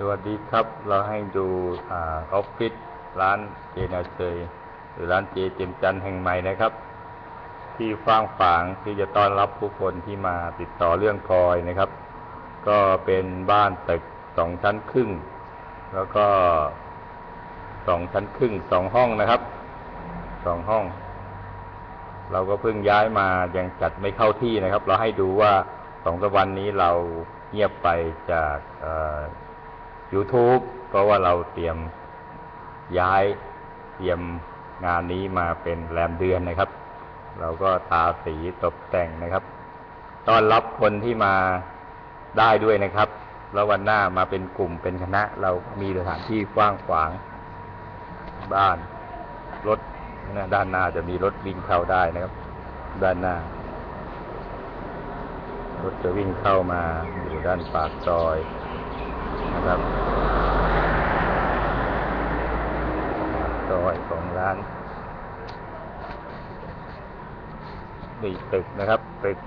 สวัสดีครับ เราให้ดูออฟฟิศร้านเจนาเชยหรือร้านเจเจมจันแห่งใหม่นะครับ ที่ฟ้างฝางที่จะต้อนรับผู้คนที่มาติดต่อเรื่องกอยนะครับ ก็เป็นบ้านตึกสองชั้นครึ่ง แล้วก็สองชั้นครึ่งสองห้องนะครับสองห้อง เราก็เพิ่งย้ายมายังจัดไม่เข้าที่นะครับ เราให้ดูว่าสองสามวันนี้เราเงียบไปจากเอ่อ YouTube เพราะว่าเราเตรียมย้ายเตรียมงานนี้มาเป็นแรมเดือนนะครับ เราก็ทาสีตกแต่งนะครับต้อนรับคนที่มาได้ด้วยนะครับ แล้ววันหน้ามาเป็นกลุ่มเป็นคณะ เรามีสถานที่กว้างขวาง บ้านรถนะด้านหน้าจะมีรถวิ่งเข้าได้นะครับ ด้านหน้ารถจะวิ่งเข้ามาอยู่ด้านปากซอย ครับซอยของร้านดีตึกนะครับตึก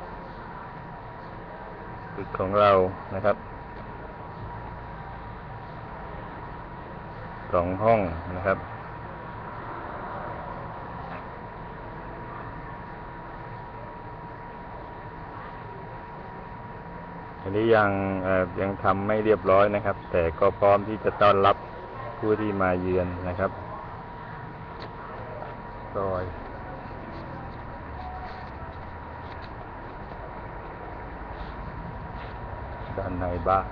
ตึกของเรานะครับสองห้องนะครับ อันนี้ยังยังทำไม่เรียบร้อยนะครับ แต่ก็พร้อมที่จะต้อนรับผู้ที่มาเยือนนะครับซอยด้านในบ้าน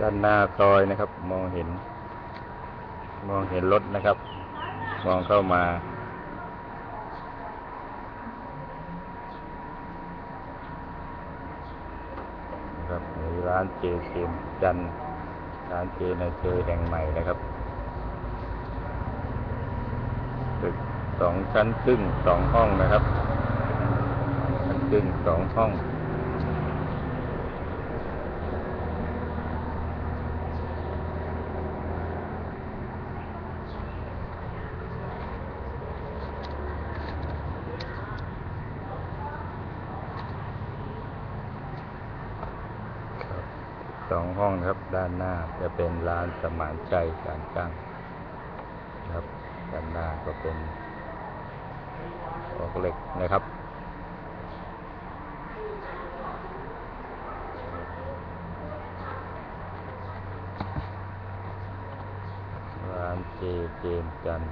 ด้านหน้าซอยนะครับ มองเห็น มองเห็นรถนะครับ มองเข้ามา นะครับมีร้านเจเกมจันร้านเจนเจอแห่งใหม่นะครับตึกสองชั้นครึ่งสองห้องนะครับชั้นครึ่งสองห้อง ครับ สองห้องครับด้านหน้าจะเป็นร้านสมานใจการจ้างครับด้านหน้าก็เป็นออกเหล็กนะครับร้านเจเจมส์จัน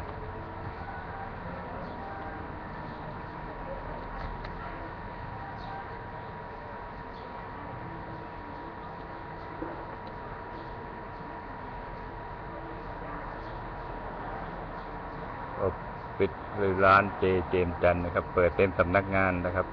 ออฟฟิศหรือร้านเจเจมจันนะครับ เปิดเต็มสำนักงานนะครับ